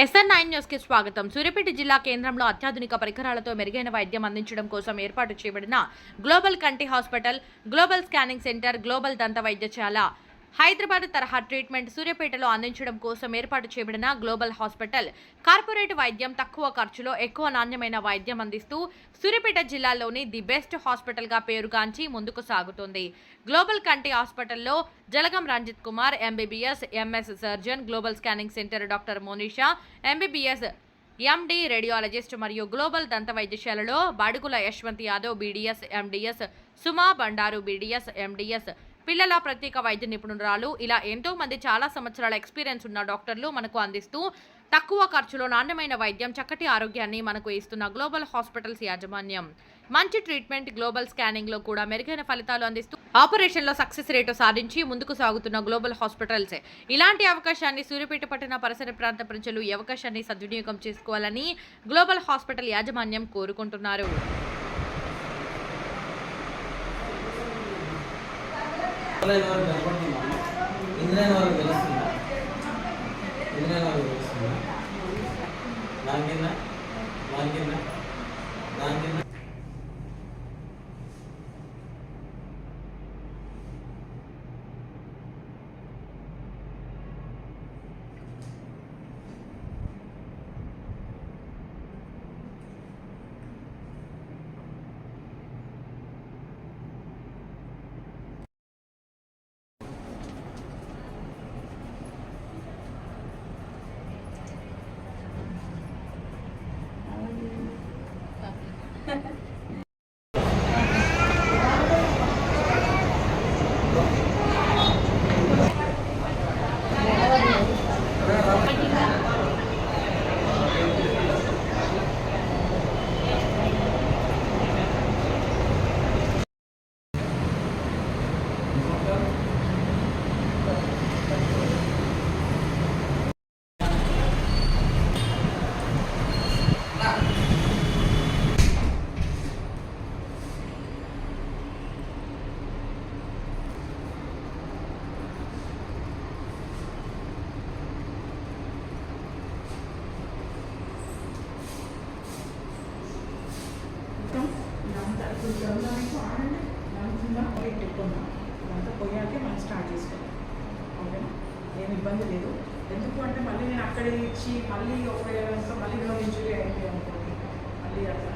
SN nine న్యూస్కి స్వాగతం. సూర్యాపేట జిల్లా కేంద్రంలో అత్యాధునిక పరికరాలతో మెరుగైన వైద్యం అందించడం కోసం ఏర్పాటు చేయబడిన గ్లోబల్ కంటి hospital global scanning centre global దంత వైద్యశాల. హైదరాబాద్ తరహా ట్రీట్మెంట్ సూర్యాపేటలో అందించడం కోసం ఏర్పాటు చేయబడిన గ్లోబల్ హాస్పిటల్. కార్పొరేట్ వైద్యం తక్కువ ఖర్చులో ఎక్కువ నాణ్యమైన వైద్యం అందిస్తూ సూర్యాపేట జిల్లాలోని ది బెస్ట్ హాస్పిటల్గా పేరుగాంచి ముందుకు సాగుతుంది. గ్లోబల్ కంటి హాస్పిటల్లో Jalagam Ranjith Kumar MBBS MS surgeon global scanning centre doctor Monisha MBBS MD radiologist మరియు గ్లోబల్ దంత వైద్యశాలలో Badugula Yashwanth Yadav BDS MDS Suma Bandaru BDS MDS పిల్లల ప్రత్యేక వైద్య నిపుణురాలు. ఇలా ఎంతో మంది చాలా సంవత్సరాల ఎక్స్పీరియన్స్ ఉన్న డాక్టర్లు మనకు అందిస్తూ తక్కువ ఖర్చులో నాణ్యమైన వైద్యం చక్కటి ఆరోగ్యాన్ని మనకు ఇస్తున్న గ్లోబల్ హాస్పిటల్స్ యాజమాన్యం. మంచి ట్రీట్మెంట్ గ్లోబల్ స్కానింగ్లో కూడా మెరుగైన ఫలితాలు అందిస్తూ ఆపరేషన్లో సక్సెస్ రేటు సాధించి ముందుకు సాగుతున్న గ్లోబల్ హాస్పిటల్స్. ఇలాంటి అవకాశాన్ని సూర్యపేట పట్టణ పరిసర ప్రాంత ప్రజలు ఈ అవకాశాన్ని సద్వినియోగం చేసుకోవాలని గ్లోబల్ హాస్పిటల్ యాజమాన్యం కోరుకుంటున్నారు. ఇంద్రాయణ వరకు కనపడుతుందా. ఇంద్రాయణ వరకు తెలుస్తుందా ఇంద్రాయణ వరకు తెలుస్తుందా దాని కింద పెట్టుకున్నాం ఇదంతా పోయాకే మనం స్టార్ట్ చేసుకోవాలి ఓకేనా ఏమి ఇబ్బంది లేదు ఎందుకు అంటే మళ్ళీ నేను అక్కడ ఇచ్చి మళ్ళీ ఒక మళ్ళీ రెండు ఇంచురీ అయింది అనుకోండి మళ్ళీ అట్లా.